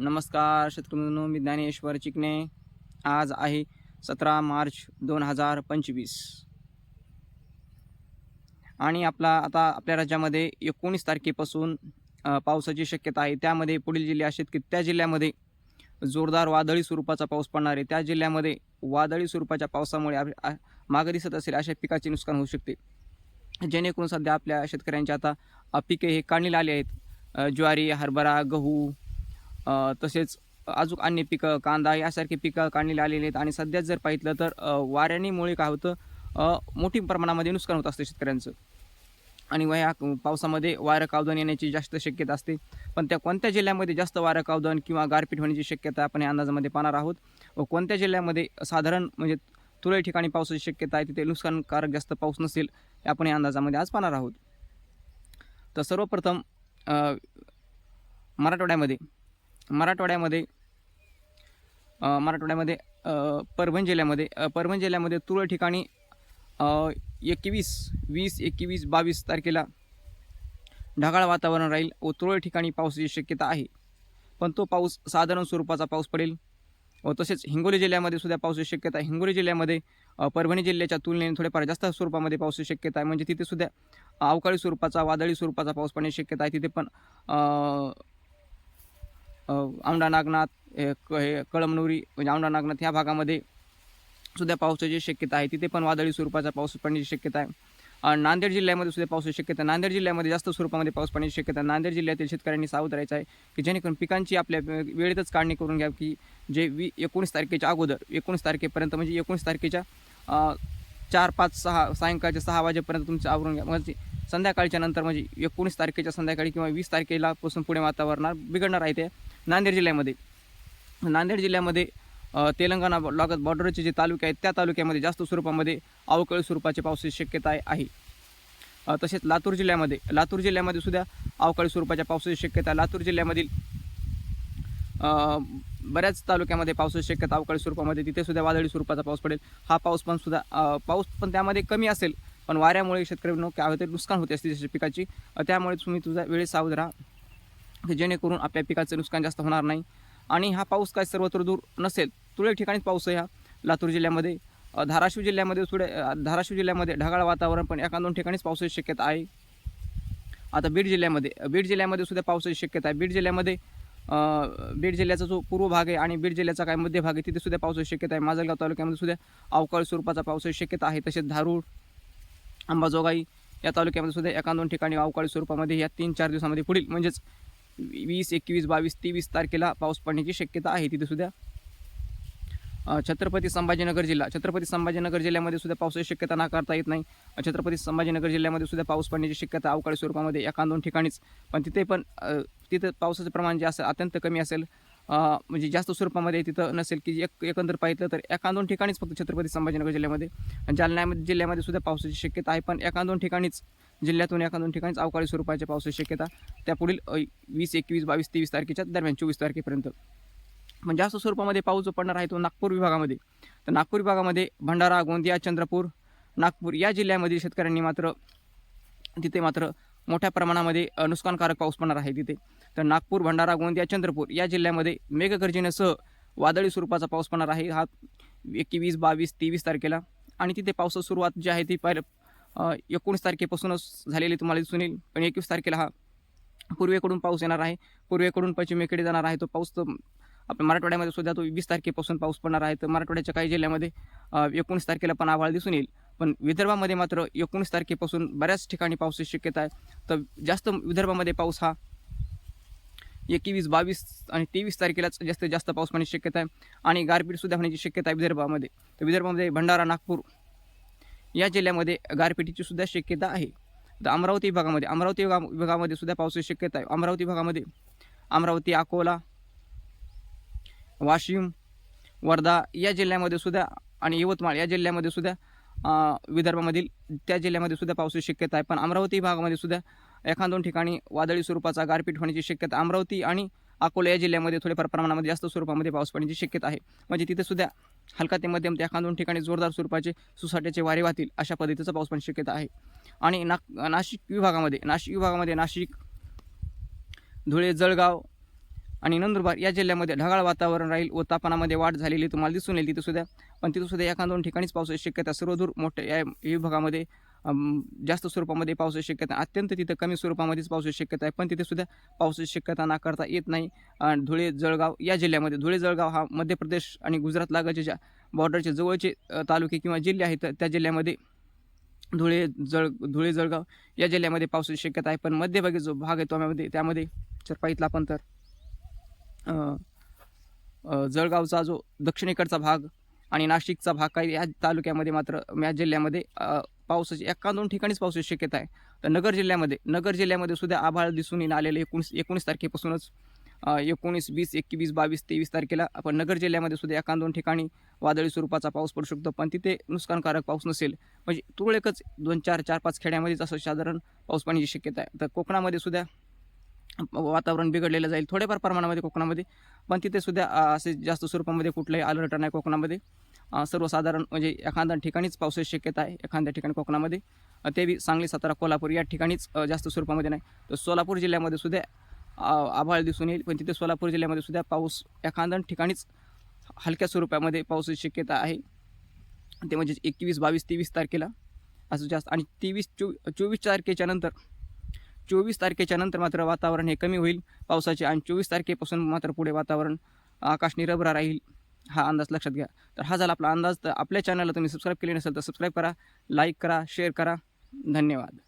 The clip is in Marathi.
नमस्कार शत्रुघ्नो मी ज्ञानेश्वर चिकणे आज आहे सतरा मार्च दोन हजार पंचवीस. आणि आपला आता आपल्या राज्यामध्ये एकोणीस तारखेपासून पावसाची शक्यता आहे. त्यामध्ये पुढील जिल्हे असे की त्या जिल्ह्यामध्ये जोरदार वादळी स्वरूपाचा पाऊस पडणार आहे. त्या जिल्ह्यामध्ये वादळी स्वरूपाच्या पावसामुळे आप- मागं दिसत असेल अशा पिकाचे नुकसान होऊ शकते. जेणेकरून सध्या आपल्या शेतकऱ्यांच्या आता पिके हे काढणीला आले आहेत. ज्वारी हरभरा गहू तसेच अजून अन्य पिकं कांदा यासारखे पिकं काढलेले आलेली आहेत आणि सध्याच जर पाहिलं तर अ, वाऱ्यानीमुळे काय होतं मोठी प्रमाणामध्ये नुकसान होत असतं शेतकऱ्यांचं. आणि ह्या पावसामध्ये वारं कावदन येण्याची जास्त शक्यता असते. पण त्या कोणत्या जिल्ह्यामध्ये जास्त वारं कावदन किंवा गारपीट होण्याची शक्यता आपण या अंदाजामध्ये पाहणार आहोत? व कोणत्या जिल्ह्यामध्ये साधारण म्हणजे तुरळक ठिकाणी पावसाची शक्यता आहे तिथे नुकसानकारक जास्त पाऊस नसेल आपण या अंदाजामध्ये आज पाहणार आहोत. तर सर्वप्रथम मराठवाड्यामध्ये मराठवाड्यामध्ये मराठवाड्यामध्ये परभण जिल्ह्यामध्ये परभण जिल्ह्यामध्ये तुरळक ठिकाणी एकवीस वीस एकवीस बावीस तारखेला ढगाळ वातावरण राहील व तुरळक ठिकाणी पावसाची शक्यता आहे. पण तो पाऊस साधारण स्वरूपाचा पाऊस पडेल व तसेच हिंगोली जिल्ह्यामध्ये सुद्धा पावसाची शक्यता आहे. हिंगोली जिल्ह्यामध्ये परभणी जिल्ह्याच्या तुलनेने थोडेफार जास्त स्वरूपामध्ये पावसाची शक्यता आहे. म्हणजे तिथे सुद्धा अवकाळी स्वरूपाचा वादळी स्वरूपाचा पाऊस पडण्याची शक्यता आहे. तिथे पण औंढा नागनाथ क- हे कळमनुरी म्हणजे औंढा नागनाथ ह्या भागामध्ये सुद्धा पावसाची शक्यता आहे. तिथे पण वादळी स्वरूपाचा पाऊस पडण्याची शक्यता आहे. नांदेड जिल्ह्यामध्ये सुद्धा पावसाची शक्यता नांदेड जिल्ह्यामध्ये जास्त स्वरूपामध्ये पाऊस पडण्याची शक्यता नांदेड जिल्ह्यातील शेतकऱ्यांनी सावध राहायचं आहे की जेणेकरून पिकांची आपल्या वे- वेळेतच काढणी करून घ्या की जे वी एकोणीस तारखेच्या अगोदर एकोणीस तारखेपर्यंत म्हणजे एकोणीस तारखेच्या चार पाच सहा सायंकाळच्या सहा वाजेपर्यंत तुमचं आवरून घ्या. म्हणजे संध्याकाळच्या नंतर म्हणजे एकोणीस तारखेच्या संध्याकाळी किंवा वीस तारखेला पासून पुढे वातावरणात बिघडणार आहे ते नांदेड जिल्ह्यामध्ये. नांदेड जिल्ह्यामध्ये तेलंगणा ब- लागत बॉर्डरचे जे तालुके आहेत त्या तालुक्यामध्ये जास्त स्वरूपामध्ये अवकाळी स्वरूपाचे पावसाची शक्यता आहे- तसेच लातूर जिल्ह्यामध्ये लातूर जिल्ह्यामध्ये सुद्धा अवकाळी स्वरूपाच्या पावसाची शक्यता लातूर जिल्ह्यामधील बऱ्याच तालुक्यामध्ये पावसाची शक्यता अवकाळी स्वरूपामध्ये तिथे सुद्धा वादळी स्वरूपाचा पाऊस पडेल. हा पाऊस पण सुद्धा पाऊस पण त्यामध्ये कमी असेल पण वाऱ्यामुळे शेतकऱ्यांना काय होते नुकसान होते असते पिकाची. त्यामुळे तुम्ही तुझा वेळेस सावध राहा जेणेकरून आपल्या पिकाचं नुकसान जास्त होणार नाही. आणि हा पाऊस काय सर्वत्र दूर नसेल तुरळक ठिकाणीच पाऊस आहे हा लातूर जिल्ह्यामध्ये. धाराशिव जिल्ह्यामध्ये थोडे धाराशिव जिल्ह्यामध्ये ढगाळ वातावरण पण एका दोन ठिकाणीच पावसाची शक्यता आहे. आता बीड जिल्ह्यामध्ये बीड जिल्ह्यामध्ये सुद्धा पावसाची शक्यता आहे. बीड जिल्ह्यामध्ये बीड जिल्ह्याचा जो पूर्व भाग आहे आणि बीड जिल्ह्याचा काय मध्य भाग आहे तिथे सुद्धा पावसाची शक्यता आहे. माजलगाव तालुक्यामध्ये सुद्धा अवकाळी स्वरूपाचा पावसाची शक्यता आहे. तसेच धारूड अंबाजोगाई या तालुक्यामध्ये सुद्धा एका दोन ठिकाणी अवकाळी स्वरूपामध्ये या तीन चार दिवसामध्ये पुढील म्हणजेच वीस एकवीस बावीस तेवीस तारखेला पाऊस पडण्याची शक्यता आहे. तिथे सुद्धा छत्रपती संभाजीनगर जिल्हा. छत्रपती संभाजीनगर जिल्ह्यामध्ये सुद्धा पावसाची शक्यता नाकारता येत नाही. छत्रपती संभाजीनगर जिल्ह्यामध्ये सुद्धा पाऊस पडण्याची शक्यता अवकाळी स्वरूपामध्ये एका दोन ठिकाणीच. पण तिथे पण तिथं पावसाचं प्रमाण जे असेल अत्यंत कमी असेल म्हणजे जास्त स्वरूपामध्ये तिथं नसेल की एक एकंदर पाहिलं तर एका दोन ठिकाणीच फक्त छत्रपती संभाजीनगर जिल्ह्यामध्ये. आणि जालना जिल्ह्यामध्ये सुद्धा पावसाची शक्यता आहे पण एका दोन ठिकाणीच जिल्ह्यातून एका दोन ठिकाणीच अवकाळी स्वरूपाच्या पावसाची शक्यता. त्या पुढील वीस एकवीस बावीस तेवीस तारखेच्या दरम्यान चोवीस तारखेपर्यंत. म्हणजे पण जास्त स्वरूपामध्ये पाऊस जो पडणार आहे तो नागपूर विभागामध्ये. तर नागपूर विभागामध्ये भंडारा गोंदिया चंद्रपूर नागपूर या जिल्ह्यामधील शेतकऱ्यांनी मात्र तिथे मात्र मोठ्या प्रमाणामध्ये नुकसानकारक पाऊस पडणार आहे तिथे. तर नागपूर भंडारा गोंदिया चंद्रपूर या जिल्ह्यामध्ये मेघगर्जनेसह वादळी स्वरूपाचा पाऊस पडणार आहे. हा एकवीस बावीस तेवीस तारखेला. आणि तिथे पावसाची सुरुवात जी आहे ती पाय एकोणीस तारखेपासूनच झालेली तुम्हाला दिसून येईल. पण एकवीस तारखेला हा पूर्वेकडून पाऊस येणार आहे. पूर्वेकडून पश्चिमेकडे जाणार आहे. तो पाऊस तर आपल्या मराठवाड्यामध्ये सुद्धा तो वीस तारखेपासून पाऊस पडणार आहे. तर मराठवाड्याच्या काही जिल्ह्यामध्ये एकोणीस तारखेला पण आभाळ दिसून येईल. पण विदर्भामध्ये मात्र एकोणीस तारखेपासून बऱ्याच ठिकाणी पावसाची शक्यता आहे. तर जास्त विदर्भामध्ये पाऊस हा एकवीस बावीस आणि तेवीस तारखेलाच जास्तीत जास्त पाऊस पडण्याची शक्यता आहे. आणि गारपीटसुद्धा होण्याची शक्यता आहे विदर्भामध्ये. तर विदर्भामध्ये भंडारा नागपूर या जिल्ह्यामध्ये गारपिटीची सुद्धा शक्यता आहे. तर अमरावती विभागामध्ये अमरावती विभागामध्ये सुद्धा पावसाची शक्यता आहे. अमरावती विभागामध्ये अमरावती अकोला वाशिम वर्धा या जिल्ह्यामध्ये सुद्धा आणि यवतमाळ या जिल्ह्यामध्ये सुद्धा विदर्भामधील त्या जिल्ह्यामध्ये सुद्धा पावसाची शक्यता आहे. पण अमरावती भागामध्ये सुद्धा एखाद दोन ठिकाणी वादळी स्वरूपाचा गारपीट होण्याची शक्यता अमरावती आणि अकोला या जिल्ह्यामध्ये थोड्याफार प्रमाणामध्ये जास्त स्वरूपामध्ये पाऊस पडण्याची शक्यता आहे. म्हणजे तिथे सुद्धा हलका ते मध्यम ते एखाद दोन ठिकाणी जोरदार स्वरूपाचे सुसाट्याचे वारे वाहतील अशा पद्धतीचा पाऊस पडण्याची शक्यता आहे. आणि नाशिक विभागामध्ये नाशिक विभागामध्ये नाशिक धुळे जळगाव आणि नंदुरबार या जिल्ह्यामध्ये ढगाळ वातावरण राहील व तापमानामध्ये वाढ झालेली तुम्हाला दिसून येईल तिथं सुद्धा. पण तिथं सुद्धा एखाद दोन ठिकाणीच पावसाची शक्यता सर्वदूर मोठ्या या विभागामध्ये जास्त स्वरूपामध्ये पावसाची शक्यता अत्यंत तिथं कमी स्वरूपामध्येच पावसाची शक्यता आहे. पण तिथे सुद्धा पावसाची शक्यता नाकारता येत नाही. आणि धुळे जळगाव या जिल्ह्यामध्ये धुळे जळगाव हा मध्य प्रदेश आणि गुजरात लागाचे ज्या बॉर्डरचे जवळचे तालुके किंवा जिल्हे आहेत त्या जिल्ह्यामध्ये धुळे जळ धुळे जळगाव या जिल्ह्यामध्ये पावसाची शक्यता आहे. पण मध्यभागी जो भाग आहे तो त्यामध्ये त्यामध्ये जर पाहितला आपण तर. जळगावचा जो दक्षिणेकडचा भाग आणि नाशिकचा भाग काही या तालुक्यामध्ये मात्र या जिल्ह्यामध्ये पावसाची एका दोन ठिकाणीच पावसाची शक्यता आहे. तर नगर जिल्ह्यामध्ये नगर जिल्ह्यामध्ये सुद्धा आभाळ दिसून येणं आलेले एकोणीस एकोणीस तारखेपासूनच एकोणीस वीस एकवीस बावीस तेवीस तारखेला आपण नगर जिल्ह्यामध्ये सुद्धा एका दोन ठिकाणी वादळी स्वरूपाचा पाऊस पडू शकतो. पण तिथे नुकसानकारक पाऊस नसेल म्हणजे तुरळकच दोन चार चार पाच खेड्यामध्येच असं साधारण पाऊस पाण्याची शक्यता आहे. तर कोकणामध्ये सुद्धा वातावरण बिघडलेलं जाईल थोड्याफार प्रमाणामध्ये कोकणामध्ये. पण तिथे सुद्धा असे जास्त स्वरूपामध्ये कुठलाही अलर्ट नाही कोकणामध्ये. सर्वसाधारण म्हणजे एखाद्या ठिकाणीच पावसाची शक्यता आहे एखाद्या ठिकाणी कोकणामध्ये. ते बी सांगली सातारा कोल्हापूर या ठिकाणीच जास्त स्वरूपामध्ये नाही. तर सोलापूर जिल्ह्यामध्ये सुद्धा आभाळ दिसून येईल. पण तिथे सोलापूर जिल्ह्यामध्ये सुद्धा पाऊस एखाद्या ठिकाणीच हलक्या स्वरूपामध्ये पावसाची शक्यता आहे. ते म्हणजे एकवीस बावीस तेवीस तारखेला असं जास्त आणि तेवीस चो चोवीस तारखेच्या नंतर चोवीस तारखेच्या नंतर मात्र वातावरण हे कमी होईल. पावसाचे आणि चोवीस तारखेपासून मात्र पुढे वातावरण आकाश निरभ्र राहील हा अंदाज लक्षात घ्या. तर हा झाला आपला अंदाज. तर आपल्या चॅनलला तुम्ही सबस्क्राईब केले नसेल तर सबस्क्राईब करा लाईक करा शेअर करा. धन्यवाद.